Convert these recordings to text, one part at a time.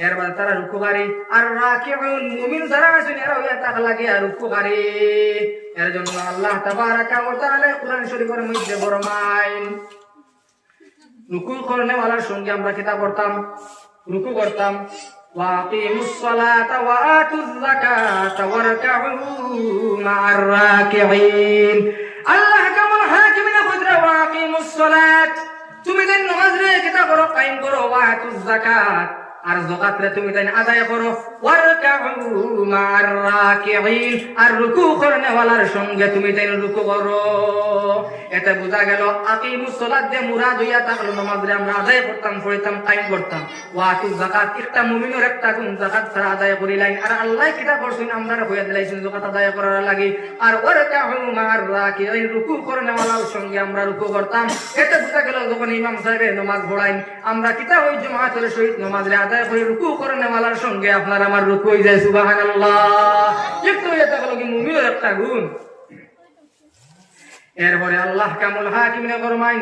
এর বাদে তারা রুকুহারি আর রাকিউন মুমিন যারা আছেন এরা হইয়া তাক লাগে আর রুকুহারি এর জন্য আল্লাহ তাবারাকা ওয়া তাআলা কোরআন শরীফের মধ্যে ফরমায় রুকু করনে ওয়ালার সঙ্গে আমরা কিতা করতাম রুকু করতাম وأقيموا الصلاة وآتوا الزكاة واركعوا مع الراكعين আল্লাহ কেমন হাকিমিন খুদরা ওয়াকিমুস সালাত তুমি দেন নামাজ রে কিতা করো কায়েম করো ওয়াতুজ যাকাত আর যাকাত তুমি দেন আদায় করো। আর রুকু করনে ওয়ালার সঙ্গে তুমি দেন রুকু করো। এটা বোঝা গেল, আকিমুস সালাত দিয়ে মুরাদ হইয়া থাকল নামাজ রে আমরা আদায় করতাম, পড়তাম, কায়েম করতাম। ওয়াতুজ যাকাত, একটা মুমিনের একটা গুণ যাকাত ছাড়া আদায় করিলাই। আর আল্লাহ কিতা করছেন আমরা হইয়া দিলাইছেন, যাকাত আদায় করার লাগি। আর ওয়ারকাউ মা'আর রাকিঈন, রুকু করনে ওয়ালার সঙ্গে আমরা রুকু করতাম। এটা বোঝা গেল, যখন ইমাম সাহেব নামাজ পড়াইন, আমরা কিতা ওই জমাতের সহিত নামাজ আদায় করে রুকু করে নেমালার সঙ্গে আপনার আমার রুকু হয়ে যায় সুবাহান একটা গুণ? এরপরে আল্লাহ কামুল হাকিম না ফরমাইন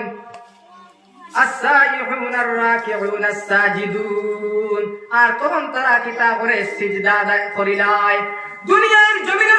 আর তখন তারা কিতা করে? সিজদা করিলাই দুনিয়ার জমিনের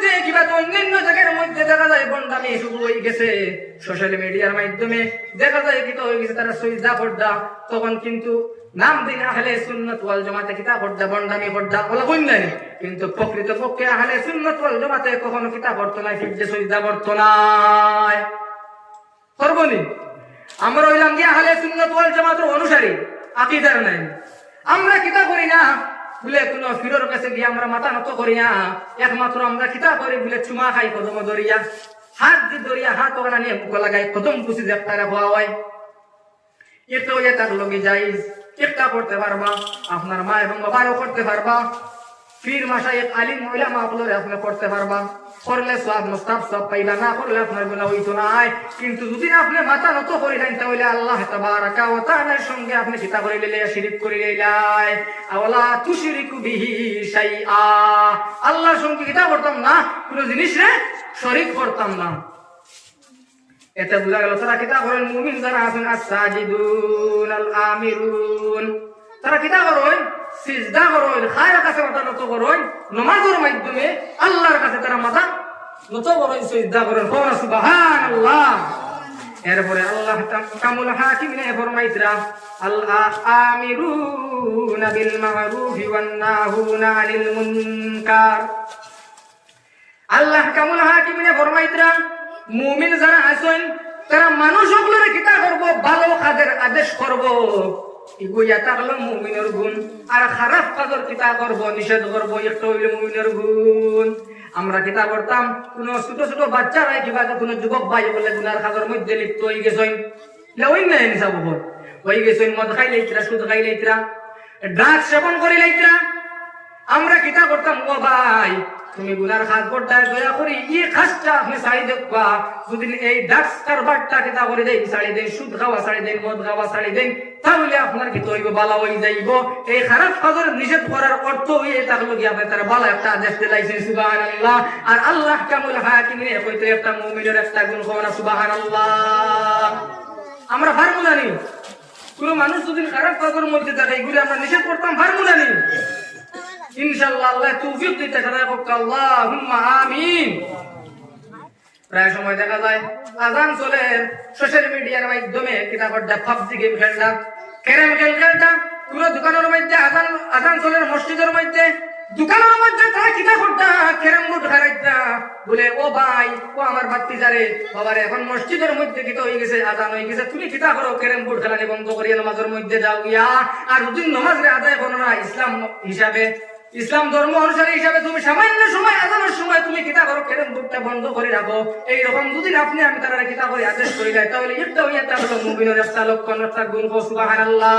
মধ্যে অন্যান্য জায়গার মধ্যে দেখা যায় হয়ে গেছে। সোশ্যাল মিডিয়ার মাধ্যমে দেখা যায় কি হয়ে গেছে, তারা পর্দা তখন কিন্তু নাম দিন আহলে সুন্নত ওয়াল জামাতে কিতা পর্দা বন্ডামি পর্দা বলা কই নাই কিন্তু প্রকৃত পক্ষে আহলে সুন্নত ওয়াল জামাতে কখনো কিতা পড়তো না ফিরতে সইদা পড়তো না করবনি আমরা হইলাম গিয়ে আহলে সুন্নত ওয়াল জামাতের অনুসারী, আকীদার নাই। আমরা কিতা করি না বলে কোন ফিরোর কাছে গিয়ে আমরা মাথা নত করিয়া, একমাত্র আমরা কিতা করি বলে চুমা খাই কদম দরিয়া। হাত দি দরিয়া, হাত ওখানে নিয়ে বুক লাগাই, কদম খুশি দেবতারা হওয়া হয়। এটা হইয়া তার লগে যাই, একটা করতে পারবা, আপনার মা এবং বাবারও করতে পারবা। ফির মাসা এক আলিম মহিলা মা বলে আপনি করতে পারবা। করলে সব সব পাইবা, না করলে আপনার গুণা হইতো না কিন্তু যদি আপনি মাথা নত করিলেন তাহলে আল্লাহ তাবারাকা সঙ্গে আপনি কিতা করে লিলে শিরিক করে তুশরিকু বিহি সঙ্গে কিতা করতাম না, কোনো জিনিস রে করতাম না। এতে বোঝা গেল, তারা কিতা করেন মুমিন যারা আছেন, আস-সাজিদুন, আল-আমিরুন। তারা কিতা করেন সিজদা খায়ের কাছে মাথা নত নামাজের মাধ্যমে আল্লাহর কাছে তারা মাথা নত সিজদা করেন কোন সুবহানাল্লাহ। এরপরে আল্লাহ কামুল হাকিমিনে ফরমাইতরা আল্লাহ মা'রুফি ওয়ান নাহুনা মুনকার। আল্লাহ কামুল হাকিমিনে ফরমাইতরা মুমিন যারা আছেন, তারা মানুষ কিতা করব, ভালো কাজের আদেশ করব। ইগুইয়া থাকল মুমিনের গুণ। আর খারাপ কাজের কিতা করব, নিষেধ করব, একটা হইলে মুমিনের গুণ। আমরা কিতা করতাম কোন ছোট ছোট বাচ্চারা কিবা কোন যুবক ভাই বলে গুনার কাজের মধ্যে লিপ্ত হয়ে গেছেন ওই নাই নিসা বহর হয়ে গেছেন মদ খাই লাইতরা সুদ খাই লাইতরা ড্রাগস সেবন করে লাইতরা আমরা কিতা করতাম ও ভাই তুমি গুনার খাস করতাই দয়া করি, ই খাসটা আপনি সাড়ি দেখবা। যদি এই ডাক্স কারবারটা কিতা করে দেই সাড়ি দেন সুদ খাওয়া সাড়ি দেন মদ খাওয়া সাড়ি দেন তাহলে আপনার কি তৈব, বালা হয়ে যাইব। এই খারাপ কাজের নিষেধ করার অর্থ হয়ে থাকল কি আপনি তার বালা একটা আদেশ দিলাইছেন সুবহানাল্লাহ। আর আল্লাহ কামুল হাকিমিনে কইতে একটা মুমিনের একটা গুণ খাওয়া সুবহানাল্লাহ। আমরা ফার্মু জানি কোন মানুষ যদি খারাপ কাজের মধ্যে থাকে এগুলি আমরা নিষেধ করতাম ফার্মু জানি খেল বলে, ও ভাই, ও আমার যারে এখন মসজিদের মধ্যে কিতা হয়ে গেছে, আজান হয়ে গেছে, তুমি কিতা করো, ক্যারাম বোর্ড খেলানি বন্ধ করিয়া নামাজের মধ্যে যাও গিয়া, আর আদায় করো না, ইসলাম হিসাবে। ইসলাম ধর্ম অনুসারে হিসাবে তুমি সামান্য সময় আদানোর সময় তুমি কিতাব আরও কেরম বুকটা বন্ধ করে রাখো। এইরকম দুদিন আপনি আমি তারা কিতাব করে আদেশ করে যায় তাহলে একটা হইয়া তাহলে মুবিনের রাস্তা লক্ষণ একটা গুণ আল্লাহ